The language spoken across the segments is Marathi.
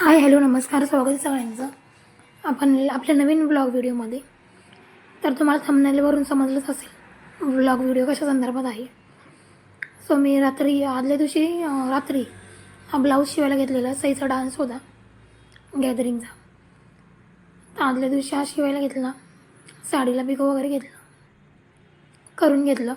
हाय हॅलो नमस्कार स्वागत आहे सगळ्यांचं. आपण आपल्या नवीन ब्लॉग व्हिडिओमध्ये तर तुम्हाला थंबनेलवरून समजलंच असेल ब्लॉग व्हिडिओ कशा संदर्भात आहे. सो मी रात्री आदल्या दिवशी रात्री हा ब्लाऊज शिवायला घेतलेला सईचा डान्स होता गॅदरिंगचा तर आदल्या दिवशी हा शिवायला घेतला साडीला पिको वगैरे घेतलं करून घेतलं.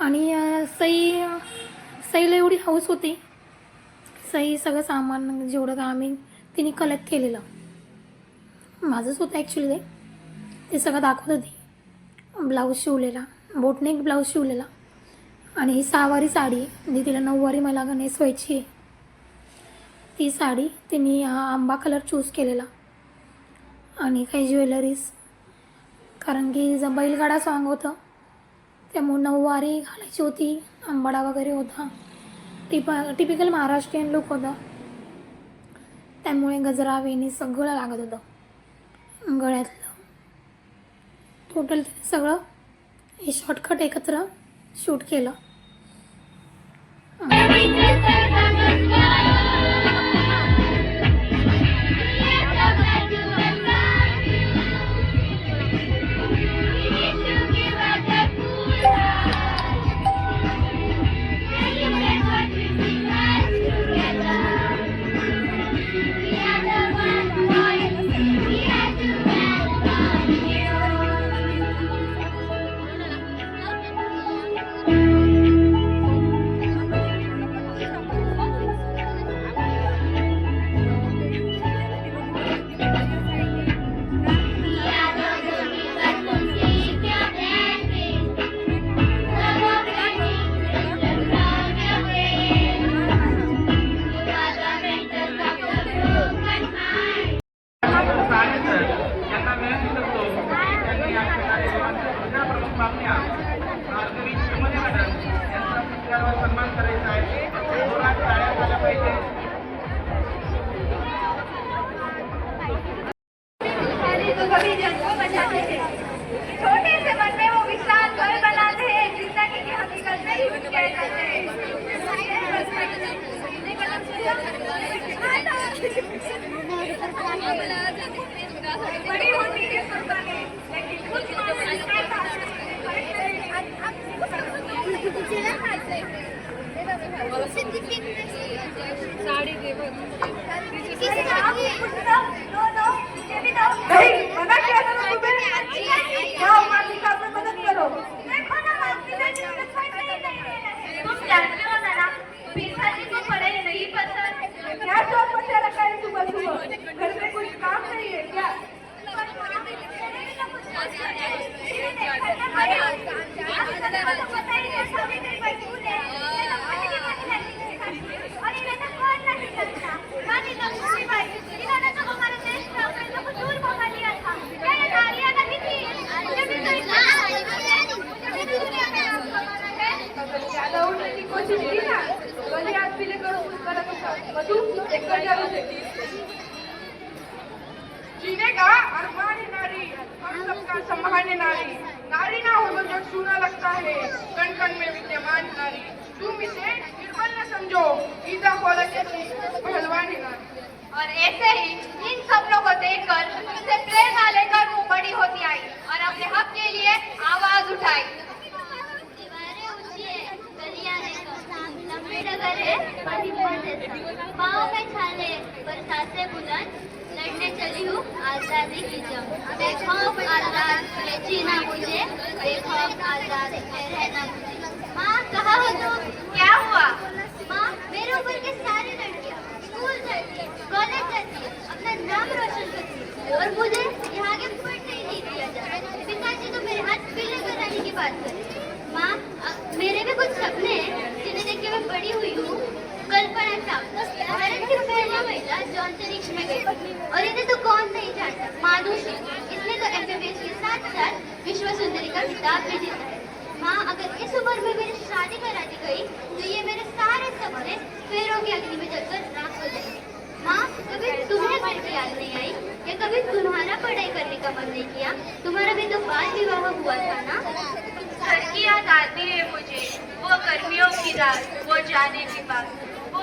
आणि सई सईला एवढी हौस होती सही सगळं सामान जेवढं का आम्ही तिने कलेक्ट केलेलं. माझंच होतं ॲक्च्युली ते ते सगळं दाखवत होती. ब्लाऊज शिवलेला बोटनेक ब्लाऊज शिवलेला. आणि ही सहावारी साडी जी तिला नऊवारी मला नेसवायची आहे. ती साडी तिने हा आंबा कलर चूज केलेला. आणि काही ज्वेलरीज कारण की जर बैलगाडा सॉन्ग होतं. त्यामुळे नऊवारी घालायची होती आंबाडा वगैरे होता. टिप टिपिकल महाराष्ट्रीयन लुक होतं. त्यामुळे गजरा वेणी सगळं लागत होतं. गळ्यातलं. टोटल सगळं हे शॉर्टकट एकत्र शूट केलं. साड़ी दे का आप कुछ दो दो दो ये भी दो नहीं मना किया था ना तुम्हें जाओ माफी का में मदद करो देखो ना आपकी बेटी को कोई नहीं नहीं तुम जानते हो ना ना पिता जी को पढ़ाई नहीं पसंद क्या शौक बचा रखा है सुबह सुबह घर में कुछ काम नहीं है क्या ज्यादा उठने की कोशिश की ना गली हाथ पीले करो कुछ करत होता मधु एक कर जाओ जीने का अरमान है नारी हम है नारी. नारी ना हो तो जग सूना लगता है. कण कण में विद्यमान नारी. तुम इसे निर्बल न समझो. गीता कॉलेज जैसी पहलवान है नारी. और ऐसे ही इन सपनों को देखकर उसे प्रेरणा लेकर वो बड़ी होती आई और अपने हक के लिए आवाज उठाई। दीवारें ऊंची है गलियां हैं। कम लंबे डगरे है पाँव में छाले बरसात से बुलंद। लड़ने चली हूँ आज़ादी की जंग। बेखौफ आज़ाद है जीना मुझे। बेखौफ आज़ाद रहना मुझे। माँ, कहा हो तुम? क्या हुआ? माँ, मेरे ऊपर के सारी लड़कियाँ स्कूल जाती कॉलेज जाती अपना नाम रोशन करती और मुझे यहाँ के फुट नहीं दिया जाता पिताजी तो मेरे हाथ पीले कराने की बात करते हैं। माँ मेरे भी कुछ सपने हैं। जिन्हें देख के मैं बड़ी हुई हूँ। और तो कौन नहीं जानता। इसने तो साथ साथ विश्व सुंदरी का माँ, अगर इस उम्र में तो अग्नि में जलकर राख हो जाएँगे। माँ, कभी तुम्हें की याद नहीं आई? या कभी तुम्हारा पढ़ाई करने का मन नहीं किया? तुम्हारा भी तो बाल विवाह हुआ था ना? आती है मुझे की बात।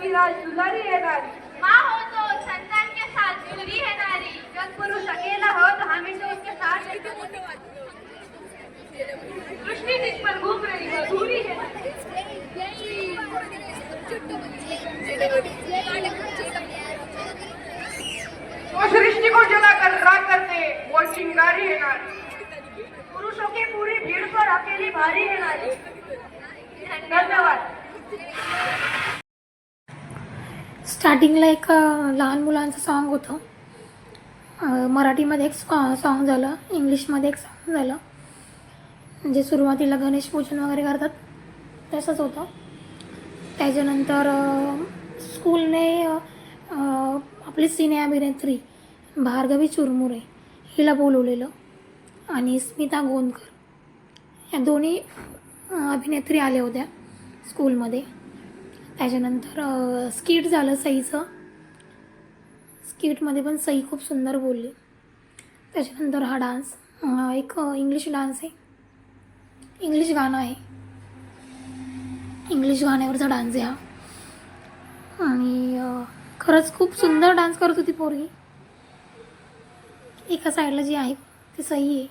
तो पिता की राज दुलारी है नारी। माँ हो तो संतान के साथ जुड़ी है नारी। जब पुरुष अकेला हो तो हमेशा उसके साथ दृष्टि जिस पर घूम रही है अधूरी है। वो सृष्टि को जलाकर राख करते वो चिंगारी है नारी। पुरुषों की पूरी भीड़ पर अकेली भारी है नारी। धन्यवाद। स्टार्टिंगला एक लहान मुलांचं सॉन्ग होतं. मराठीमध्ये एक सॉन्ग झालं इंग्लिशमध्ये एक सॉन्ग झालं. जे सुरुवातीला गणेश पूजन वगैरे करतात तसंच होतं. त्याच्यानंतर स्कूलने आपली सिने अभिनेत्री भार्गवी चुरमुरे हिला बोलवलेलं आणि स्मिता गोंदकर. या दोन्ही अभिनेत्री आल्या होत्या स्कूलमध्ये त्याच्यानंतर स्किट झालं सईचं. स्किटमध्ये पण सई खूप सुंदर बोलली. त्याच्यानंतर हा डान्स एक इंग्लिश डान्स आहे. इंग्लिश गाणं आहे. इंग्लिश गाण्यावरचा डान्स आहे हा. आणि खरंच खूप सुंदर डान्स करत होती पोरगी. एका साईडला जी आहे ती सई आहे.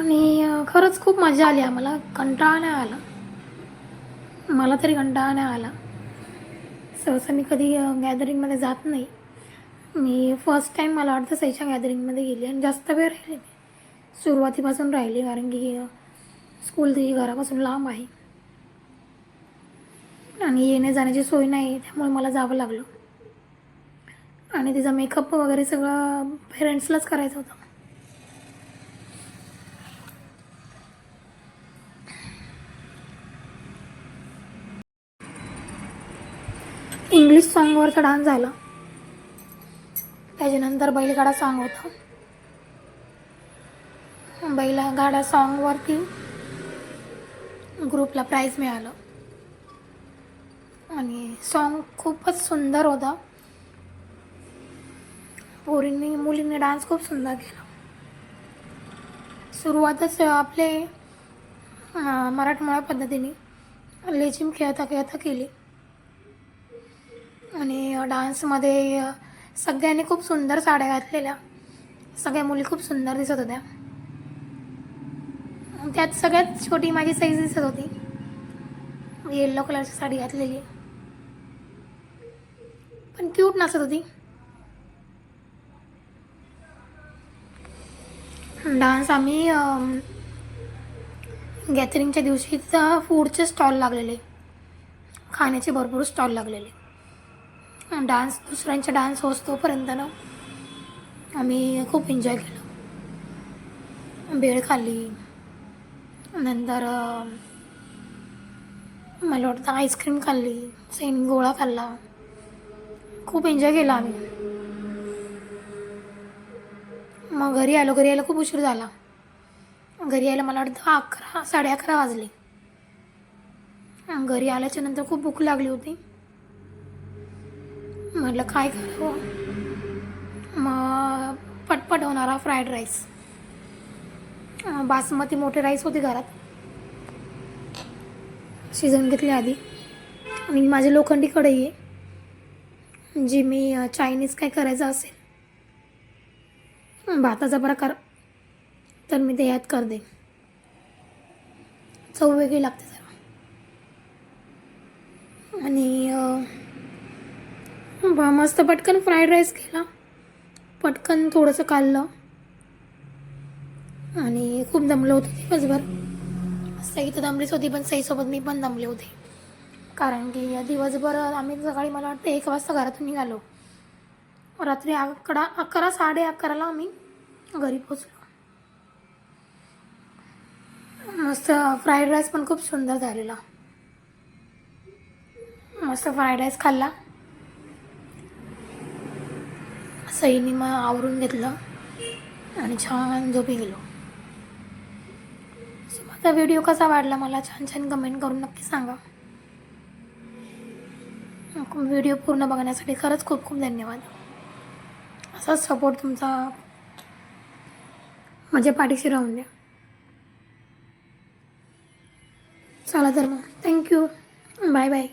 आणि खरंच खूप मजा आली. आम्हाला कंटाळा नाही आला. मला तरी कंटाळा नाही आला. सहसा मी कधी गॅदरिंगमध्ये जात नाही. मी फर्स्ट टाईम मला वाटतं सईच्या गॅदरिंगमध्ये गेली आणि जास्त वेळ राहिली मी सुरुवातीपासून राहिली कारण की स्कूल ती घरापासून लांब आहे. आणि येणे जाण्याची सोय नाही त्यामुळे मला जावं लागलं. आणि तिचा मेकअप वगैरे सगळं पेरेंट्सलाच करायचं होतं. इंग्लिश सॉन्गवरचा डान्स झाला. त्याच्यानंतर बैलगाडा सॉन्ग होतं. बैलगाडा सॉन्गवरती ग्रुपला प्राईज मिळालं. आणि सॉन्ग खूपच सुंदर होता. पोरींनी मुलींनी डान्स खूप सुंदर केला. सुरुवातच आपले मराठमोळ्या पद्धतीने लेझिम खेळता खेळता केली. आणि डान्समध्ये सगळ्यांनी खूप सुंदर साड्या घातलेल्या. सगळ्या मुली खूप सुंदर दिसत होत्या. त्यात सगळ्यात छोटी माझी साईज दिसत होती. येल्लो कलरची साडी घातलेली. पण क्यूट नसत होती. डान्स आम्ही गॅदरिंगच्या दिवशी फूडचे स्टॉल लागलेले. खाण्याचे भरपूर स्टॉल लागलेले. डान्स दुसऱ्यांचा डान्स होतोपर्यंत ना आम्ही खूप एन्जॉय केलं. भेळ खाल्ली. नंतर मला वाटतं आईस्क्रीम खाल्ली. सैन गोळा खाल्ला. खूप एन्जॉय केला आम्ही. मग घरी आलो घरी यायला खूप उशीर झाला. घरी यायला मला वाटतं अकरा साडे अकरा वाजले. घरी आल्याच्यानंतर खूप भूक लागली होती. म्हटलं काय करावं? मग पटपट होणारा फ्राईड राईस. बासमती मोठे राईस होते घरात. शिजवून घेतले आधी. आणि माझी लोखंडी कढई आहे. जी मी चायनीज काय करायचं असेल भाताचा प्रकार तर मी ते यात करते. चव वेगळी लागते जरा. आणि वा ब- मस्त पटकन फ्राईड राईस केला. पटकन थोडंसं खाल्लं आणि खूप दमलं होतं दिवसभर. सई तर दमलीच होती पण सईसोबत मी पण दमले होते. कारण की दिवसभर आम्ही सकाळी मला वाटतं एक वाजता घरातून निघालो. रात्री अकरा अकरा साडे अकराला आम्ही घरी पोचलो मस्त फ्राईड राईस पण खूप सुंदर झालेला. मस्त फ्राईड राईस खाल्ला. सईने मग आवरून घेतलं आणि छान झोपी गेलो. सो माझा व्हिडिओ कसा वाटला मला छान छान कमेंट करून नक्की सांगा. व्हिडिओ पूर्ण बघण्यासाठी खरंच खूप खूप धन्यवाद. असाच सपोर्ट तुमचा माझ्या पाठीशी राहून द्या. चला तर मग. Thank you bye bye